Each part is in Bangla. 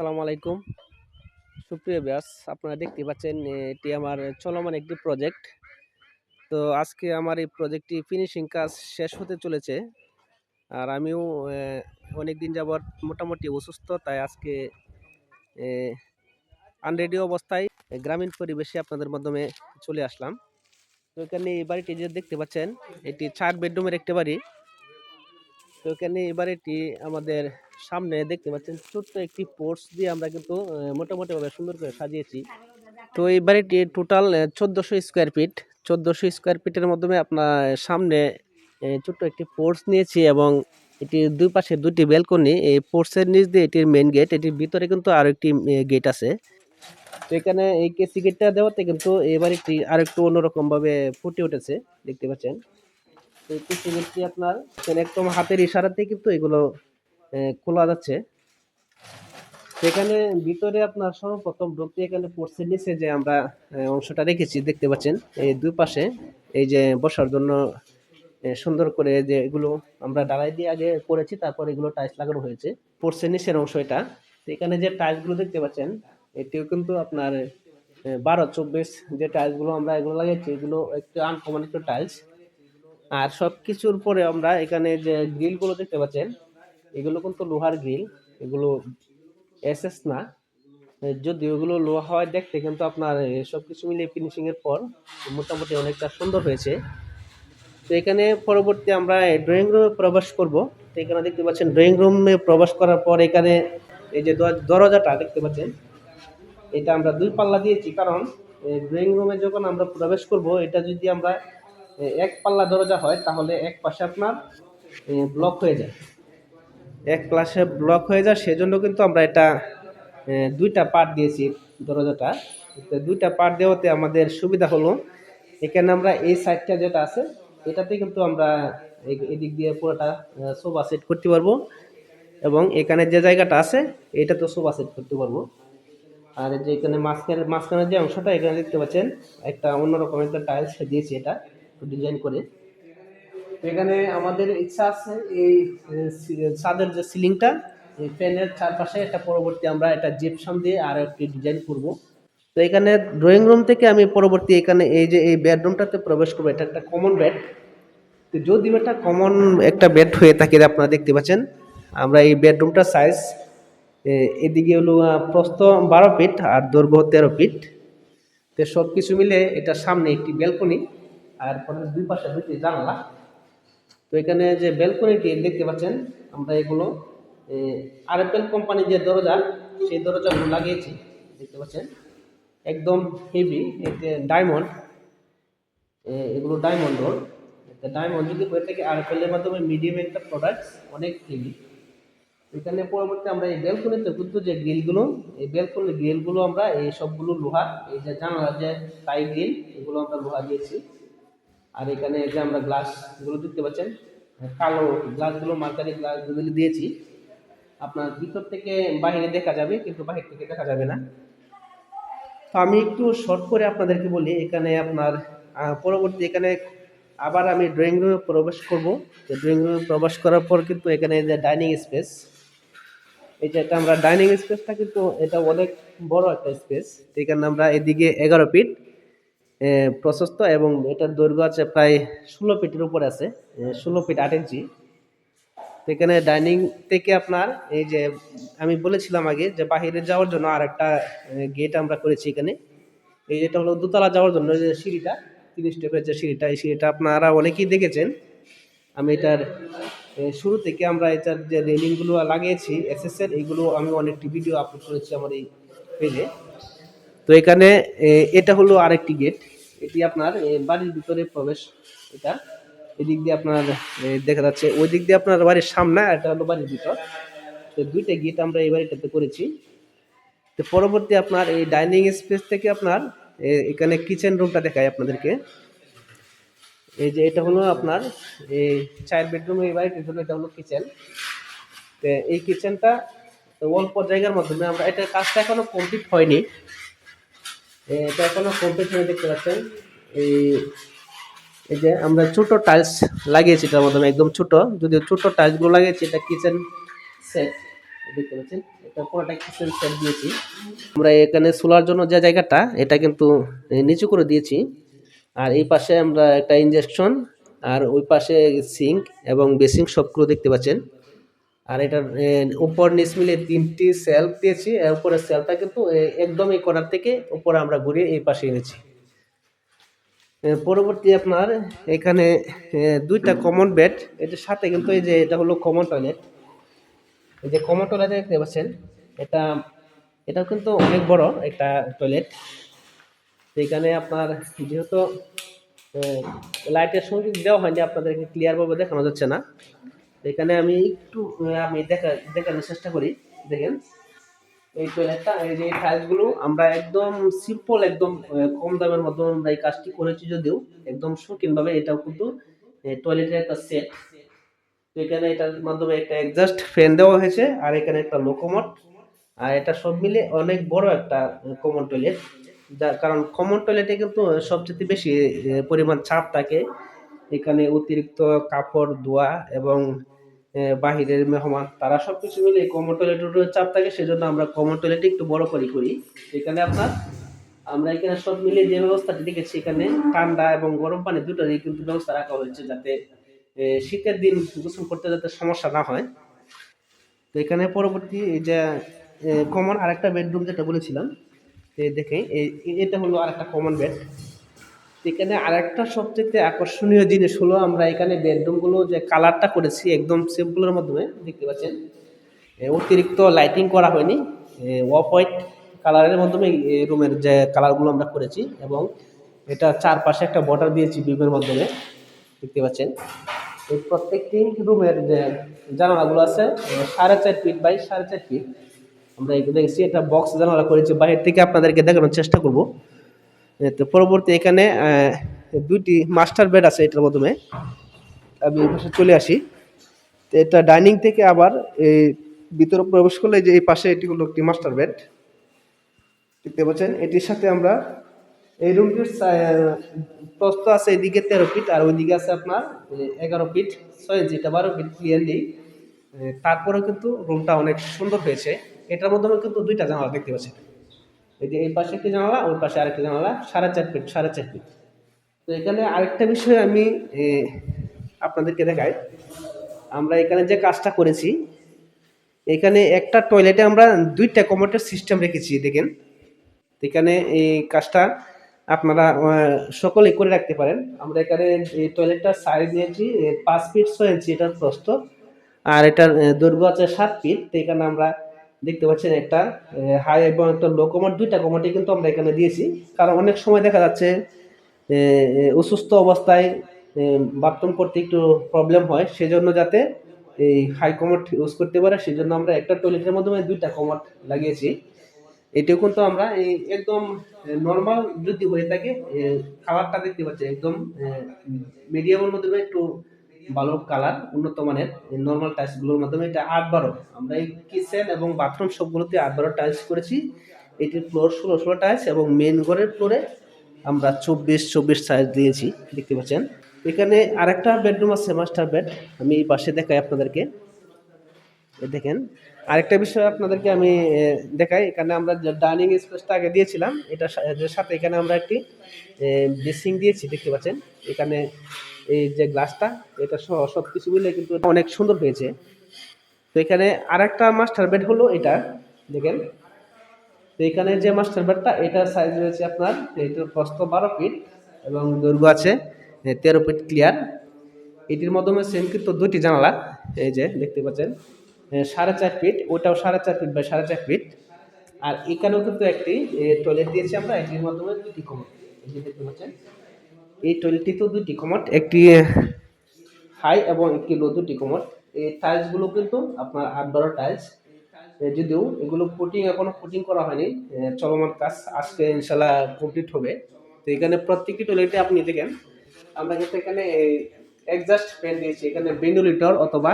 আসসালামু আলাইকুম। সুপ্রিয় ব্যাস আপনারা দেখতে পাচ্ছেন, এটি আমার চলমান একটি প্রজেক্ট। তো আজকে আমার এই প্রজেক্টটি ফিনিশিং কাজ শেষ হতে চলেছে। আর আমিও অনেক দিন যাবৎ মোটামুটি অসুস্থ, তাই আজকে আনরেডি অবস্থায় গ্রামীণ পরিবেশে আপনাদের মাধ্যমে চলে আসলাম। তো এখানে এই বাড়িটি যে দেখতে পাচ্ছেন, এটি চার বেডরুমের একটি বাড়ি। তো এখানে এই বাড়িটি আমাদের সামনে দেখতে পাচ্ছেন ছোট্ট একটি পোর্টস দিয়ে আমরা কিন্তু মোটামুটি ভাবে সুন্দর করে সাজিয়েছি। তো এই বাড়িটি টোটাল চোদ্দোশো স্কোয়ার ফিট চোদ্দোশো স্কোয়ার ফিটের মাধ্যমে আপনার সামনে ছোট্ট একটি পোর্টস নিয়েছি এবং এটির দুই পাশে দুটি ব্যালকনি এই পোর্টসের নিচ দিয়ে এটির মেন গেট এটির ভিতরে কিন্তু আরও একটি গেট আছে। তো এখানে এই কেসি গেটটা দেওয়াতে কিন্তু এই বাড়িটি আরেকটু অন্যরকম ভাবে ফুটে উঠেছে, দেখতে পাচ্ছেন। তো এই কেসি গেটটি আপনার একদম হাতের ইশারাতেই কিন্তু এগুলো খোলা যাচ্ছে। সেখানে ভিতরে আপনার সর্বপ্রথম ঢুকতে এখানে পড়ছে, নিচে যে আমরা অংশটা রেখেছি, দেখতে পাচ্ছেন, এই দুই পাশে, এই যে বসার জন্য সুন্দর করে যে এগুলো আমরা ডালাই দিয়ে আগে করেছি, তারপর এগুলো টাইলস লাগানো হয়েছে। পড়ছে নিচের অংশ এটা। তো এখানে যে টাইলসগুলো দেখতে পাচ্ছেন, এটিও কিন্তু আপনার বারো, চব্বিশ যে টাইলসগুলো আমরা এগুলো লাগিয়েছি এগুলো একটু আনকমন একটু টাইলস আর সব কিছুর পরে আমরা এখানে যে গ্রিলগুলো দেখতে পাচ্ছেন এগুলো কিন্তু লোহার গ্রিল, এগুলো এসএস না। যদি ওগুলো লোহা হয়, দেখতে কিন্তু আপনার সব কিছু মিলিয়ে ফিনিশিংয়ের পর মোটামুটি অনেকটা সুন্দর হয়েছে। তো এখানে পরবর্তী আমরা ড্রয়িং রুমে প্রবেশ করব। তো এখানে দেখতে পাচ্ছেন ড্রয়িং রুমে প্রবেশ করার পর এখানে এই যে দর- দরজাটা দেখতে পাচ্ছেন, এটা আমরা দুই পাল্লা দিয়েছি। কারণ ড্রয়িং রুমে যখন আমরা প্রবেশ করব, এটা যদি আমরা এক পাল্লা দরজা হয়, তাহলে এক পাশে আপনার ব্লক হয়ে যায়। এক ক্লাসে ব্লক হয়ে যায়, সেজন্য কিন্তু আমরা এটা দুইটা পার্ট দিয়েছি দরজাটা। দুইটা পার্ট দেওয়াতে আমাদের সুবিধা হলো। এখানে আমরা এই সাইডটা যেটা আছে, এটাতে কিন্তু আমরা এদিক দিয়ে পুরোটা সোফা সেট করতে পারব। এবং এখানে যে জায়গাটা আছে, এটা তো সোফা সেট করতে পারব। আর যে এখানে মাঝখানে মাঝখানে যে অংশটা, এখানে দেখতে পাচ্ছেন, একটা অন্যরকম একটা টাইলস দিয়েছি এটা ডিজাইন করে। এখানে আমাদের ইচ্ছা আছে এই ছাদের যে সিলিংটা, এই ফ্যানের চারপাশে একটা পরবর্তী আমরা এটা জিপসাম দিয়ে আর একটি ডিজাইন করব। তো এখানে ড্রয়িং রুম থেকে আমি পরবর্তী এখানে এই যে, এই বেডরুমটাতে প্রবেশ করব। এটা একটা কমন বেড। তো যদি এটা কমন একটা বেড হয়ে থাকে আপনারা দেখতে পাচ্ছেন। আমরা এই বেডরুমটার সাইজ এদিকে হলো প্রস্থ বারো ফিট আর দৈর্ঘ্য তেরো ফিট। তো সব কিছু মিলে এটার সামনে একটি ব্যালকনি, আর পরে দুই পাশে দুটি জানলা। তো এখানে যে ব্যালকনিটি দেখতে পাচ্ছেন, আমরা এগুলো আরএফএল কোম্পানির যে দরজা, সেই দরজাগুলো লাগিয়েছি, দেখতে পাচ্ছেন। একদম হেভি এতে ডায়মন্ড এগুলো ডায়মন্ড রোড ডায়মন্ড যদি হয়ে থাকে, আরএফএল এর মাধ্যমে মিডিয়াম একটা প্রোডাক্ট অনেক হেভি এখানে পরবর্তী আমরা এই ব্যালকনিতে কিন্তু যে গ্রিলগুলো এই ব্যালকনি গ্রিলগুলো আমরা, এই সবগুলো লোহা, এই যে জানালার যে টাই গ্রিল এগুলো আমরা লোহা দিয়েছি। আর এখানে যে আমরা গ্লাসগুলো দেখতে পাচ্ছেন কালো গ্লাসগুলো মার্কারি গ্লাসগুলো দিয়েছি, আপনার ভিতর থেকে বাইরে দেখা যাবে, কিন্তু বাহির থেকে দেখা যাবে না। তো আমি একটু শর্ট করে আপনাদেরকে বলি, এখানে আপনার পরবর্তী এখানে আবার আমি ড্রয়িং রুমে প্রবেশ করব। তো ড্রয়িং রুমে প্রবেশ করার পর কিন্তু এখানে যে ডাইনিং স্পেস এই যে এটা আমরা ডাইনিং স্পেসটা কিন্তু এটা অনেক বড় একটা স্পেস এখানে আমরা এদিকে এগারো ফিট প্রশস্ত এবং এটার দৈর্ঘ্য আছে প্রায় ষোলো ফিটের উপরে আছে ষোলো ফিট আট ইঞ্চি। তো এখানে ডাইনিং থেকে আপনার এই যে আমি বলেছিলাম আগে যে বাহিরে যাওয়ার জন্য আর একটা গেট আমরা করেছি এখানে। এই যেটা হলো দোতলা যাওয়ার জন্য যে সিঁড়িটা, তিরিশ স্টেপের যে সিঁড়িটা, এই সিঁড়িটা আপনারা অনেকেই দেখেছেন। আমি এটার শুরু থেকে আমরা এটার যে রেলিংগুলো লাগিয়েছি এসএসের এইগুলো আমি অনেকটি ভিডিও আপলোড করেছি আমার এই পেজে। তো এখানে এটা হলো আরেকটি গেট। এটি আপনার বাড়ির ভিতরে প্রবেশ, এটা। এদিক দিয়ে আপনার দেখা যাচ্ছে ওই দিক দিয়ে আপনার বাড়ির সামনে এটা হলো বাড়ির ভিতর। তো দুইটা গেট আমরা এই বাড়িটাতে করেছি। তো পরবর্তী আপনার এই ডাইনিং স্পেস থেকে আপনার এখানে কিচেন রুমটা দেখায় আপনাদেরকে। এই যে এটা হলো আপনার এই চার বেডরুম এই বাড়িটির জন্য এটা হলো কিচেন। তো এই কিচেনটা অল্প জায়গার মাধ্যমে আমরা এটা কাজটা এখনও কমপ্লিট হয়নি। এটা এখনও কমপ্লিট হয়ে দেখতে পাচ্ছেন। এই এই যে আমরা ছোট টাইলস লাগিয়েছি এটার মাধ্যমে, একদম ছোট। যদি ছোট টাইলসগুলো লাগিয়েছি, এটা কিচেন সেট দেখতে পাচ্ছেন? এটা পুরোটা কিচেন সেট দিয়েছি। আমরা এখানে সোলার জন্য যে জায়গাটা, এটা কিন্তু নিচু করে দিয়েছি। আর এই পাশে আমরা একটা ইনজেকশন আর ওই পাশে সিঙ্ক এবং বেসিং সবগুলো দেখতে পাচ্ছেন। আর এটার উপর নিচ মিলে তিনটি সেলফ দিয়েছি উপরের সেলফটা কিন্তু একদম এই কর্নার থেকে উপরে আমরা ঘুরিয়ে এই পাশে এনেছি। পরবর্তী আপনার, এখানে দুইটা কমন বেড এটার সাথে কিন্তু এই যে, এটা হলো কমন টয়লেট এই যে কমন টয়লেট দেখতে পাচ্ছেন, এটা, এটাও কিন্তু অনেক বড় একটা টয়লেট এখানে আপনার, যেহেতু লাইটের সংযোগ দেওয়া হয়নি, আপনাদেরকে ক্লিয়ারভাবে দেখানো যাচ্ছে না। এখানে আমি একটু আমি দেখা, দেখানোর চেষ্টা করি। দেখেন, এই টয়লেটটা এই যে টাইলসগুলো আমরা একদম সিম্পল একদম কম দামের মধ্যে আমরা এই কাজটি করেছি যদিও, একদম শৌখিনভাবে এটাও কিন্তু টয়লেটের একটা সেট তো এখানে এটার মাধ্যমে একটা অ্যাডজাস্ট ফ্যান দেওয়া হয়েছে, আর এখানে একটা লোকোমট আর এটা সব মিলে অনেক বড় একটা কমন টয়লেট যার কারণ কমন টয়লেটে কিন্তু সবচেয়ে বেশি পরিমাণ চাপ থাকে। এখানে অতিরিক্ত কাপড়, ধোয়া এবং বাহিরের মেহমান, তারা সব কিছু মিলে কমন টয়লেটের চাপ থাকে, সেজন্য আমরা কমন টয়লেটে একটু বড় করে, করি। এখানে আপনার, আমরা এখানে সব মিলিয়ে যে ব্যবস্থাটি দেখেছি, এখানে ঠান্ডা এবং গরম পানি দুটোরই কিন্তু ব্যবস্থা রাখা হয়েছে যাতে শীতের দিন গোসল করতে যাতে সমস্যা না হয়। তো এখানে পরবর্তী এই যে কমন আরেকটা বেডরুম যেটা বলেছিলাম দেখে এটা হলো আরেকটা কমন বেড এখানে আরেকটা সবচেয়ে আকর্ষণীয় জিনিস হলো আমরা এখানে বেডরুমগুলো যে কালারটা করেছি একদম সিম্পলের মাধ্যমে, দেখতে পাচ্ছেন। অতিরিক্ত লাইটিং করা হয়নি। অফ হোয়াইট কালারের মাধ্যমে রুমের যে কালারগুলো আমরা করেছি এবং এটা চারপাশে একটা বর্ডার দিয়েছি বিমের মাধ্যমে, দেখতে পাচ্ছেন। এই প্রত্যেকটি রুমের যে জানালাগুলো আছে সাড়ে চার ফিট বাই সাড়ে চার ফিট আমরা এগুলো দেখছি, এটা বক্স জানালা করেছি। বাইরে থেকে আপনাদেরকে দেখানোর চেষ্টা করব। তো পরবর্তী এখানে দুইটি মাস্টার বেড আছে এটার মাধ্যমে। আমি চলে আসি। তো এটা ডাইনিং থেকে আবার এই ভিতরে প্রবেশ করলে যে এই পাশে এটি হলো একটি মাস্টার বেড। দেখতে পাচ্ছেন, এটির সাথে আমরা এই রুমটির প্রস্থ আছে এদিকে তেরো ফিট আর ওইদিকে আছে আপনার এগারো ফিট, ছয় ইঞ্চি, এটা বারো ফিট ক্লিয়ারলি তারপরেও কিন্তু রুমটা অনেক সুন্দর হয়েছে। এটার মাধ্যমে কিন্তু দুইটা জানালা দেখতে পাচ্ছেন। এই যে এই পাশে একটি জানালা ওর পাশে আরেকটি জানালা সাড়ে চার ফিট সাড়ে চার ফিট। তো এখানে আরেকটা বিষয় আমি আপনাদেরকে দেখাই। আমরা এখানে যে কাজটা করেছি এখানে একটা টয়লেটে আমরা দুইটা কমোটের সিস্টেম রেখেছি দেখেন। এখানে এই কাজটা আপনারা আহ, সকলেই করে রাখতে পারেন। আমরা এখানে এই টয়লেটটার সাইজ নিয়েছি পাঁচ ফিট ছয় ইঞ্চি এটার প্রস্থ। আর এটার দৈর্ঘ্য আছে সাত ফিট। তো এখানে আমরা দেখতে পাচ্ছেন একটা হাই এবং একটা লো কমোড দুইটা কমোডই কিন্তু আমরা এখানে দিয়েছি। কারণ অনেক সময় দেখা যাচ্ছে অসুস্থ অবস্থায় বাথরুম করতে একটু প্রবলেম হয়, সেজন্য যাতে এই হাই কমোড ইউজ করতে পারে, সেজন্য আমরা একটা টয়লেটের মাধ্যমে দুইটা কমোড লাগিয়েছি। এটাও কিন্তু আমরা এই একদম নর্মাল যদি হয়ে থাকে কালারটা দেখতে পাচ্ছি একদম মিডিয়ামের মধ্যে একটু ভালো কালার উন্নত মানের। নর্মাল টাইলসগুলোর মাধ্যমে এটা আট বারো। আমরা এই কিচেন এবং বাথরুম সবগুলোতে আট বারো টাইলস করেছি। এটির ফ্লোর ষোলো ষোলো টাইলস এবং মেন ঘরের ফ্লোরে আমরা চব্বিশ চব্বিশ সাইজ দিয়েছি, দেখতে পাচ্ছেন। এখানে আরেকটা বেডরুম আছে মাস্টার বেড আমি এই পাশে দেখাই আপনাদেরকে। দেখেন, আরেকটা বিষয় আপনাদেরকে আমি দেখাই। এখানে আমরা ডাইনিং স্পেসটা আগে দিয়েছিলাম এটা সাথে এখানে আমরা একটি ড্রেসিং দিয়েছি, দেখতে পাচ্ছেন। এখানে এই যে গ্লাসটা, এটা সহ সব কিছু মিলে কিন্তু এটা অনেক সুন্দর হয়েছে। তো এখানে আরেকটা মাস্টার বেড হলো এটা, দেখেন। তো এখানে যে মাস্টার বেডটা এটার সাইজ রয়েছে আপনার, এটার প্রস্থ বারো ফিট এবং দৈর্ঘ্য আছে তেরো ফিট ক্লিয়ার এটির মাধ্যমে সেম কিন্তু দুটি জানালা, এই যে দেখতে পাচ্ছেন। সাড়ে চার ফিট ওটাও সাড়ে চার ফিট বাই সাড়ে চার ফিট আর এখানেও কিন্তু একটি টয়লেট দিয়েছি আমরা, এটির মাধ্যমে দুটি যে দেখতে পাচ্ছেন। এই টয়লেটটিতেও দুটি কমট একটি হাই এবং একটি লো দুটি কমট এই টাইলসগুলো কিন্তু আপনার আট বারো টাইলস যদিও এগুলো পুটিং এখনও পুটিং করা হয়নি চলমান কাজ আজকে ইনশাল্লাহ কমপ্লিট হবে। তো এখানে প্রত্যেকটি টয়লেটে আপনি দেখেন, আমরা কিন্তু এখানে এক্সাস্ট ফ্যান দিয়েছি, এখানে ভেন্টিলেটর অথবা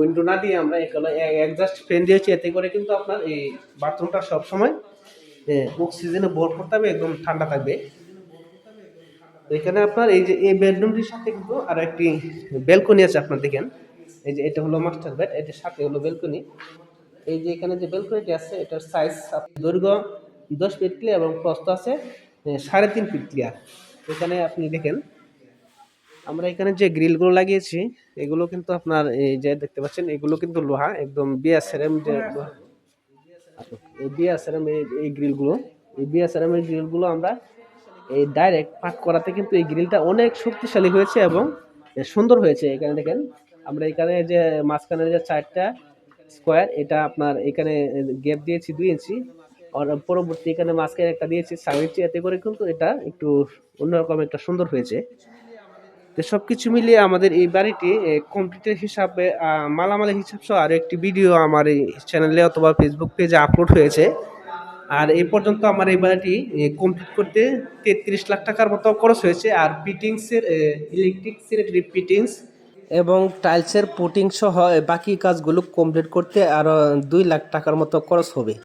উইন্ডো না দিয়ে আমরা এখানে এক্সাস্ট ফ্যান দিয়েছি, এতে করে কিন্তু আপনার এই বাথরুমটা সবসময় অক্সিজেনে ভরপুর থাকবে, একদম ঠান্ডা থাকবে। এখানে আপনার এই যে, এই বেডরুমটির সাথে কিন্তু আর একটি ব্যালকনি আছে আপনার দেখেন। এই যে, এটা হলো মাস্টার বেড এটার সাথে হলো বেলকনি। এই যে, এখানে যে বেলকনিটি আছে, এটার সাইজ দৈর্ঘ্য দশ ফিট ক্লিয়ার এবং প্রস্থ আছে সাড়ে তিন ফিট ক্লিয়ার এখানে আপনি দেখেন, আমরা এখানে যে গ্রিলগুলো লাগিয়েছি, এগুলো কিন্তু আপনার এই যে দেখতে পাচ্ছেন, এগুলো কিন্তু লোহা, একদম বিএসআরএম যে লোহা- এই গ্রিলগুলো এই বিএসআরএম এর গ্রিলগুলো আমরা এই ডাইরেক্ট পাক করাতে কিন্তু এই গ্রিলটা অনেক শক্তিশালী হয়েছে এবং সুন্দর হয়েছে। এখানে দেখেন, আমরা এখানে যে মাঝখানে যে চারটা স্কোয়ার এটা আপনার এখানে গ্যাপ দিয়েছি দুই ইঞ্চি। আর পরবর্তী এখানে মাঝখানে একটা দিয়েছি চার ইঞ্চি। এতে করে কিন্তু এটা একটু অন্যরকম একটা সুন্দর হয়েছে। তো সব কিছু মিলিয়ে আমাদের এই বাড়িটি কমপ্লিটের হিসাবে মালামালের হিসাব সহ আরও একটি ভিডিও আমার এই চ্যানেলে অথবা ফেসবুক পেজে আপলোড হয়েছে। আর এই পর্যন্ত আমার এই বাড়িটি কমপ্লিট করতে তেত্রিশ লাখ টাকার মতো খরচ হয়েছে। আর ফিটিংসের ইলেকট্রিক সিনেটরি ফিটিংস এবং টাইলসের পুটিং সহ বাকি কাজগুলো কমপ্লিট করতে আরও দুই লাখ টাকার মতো খরচ হবে।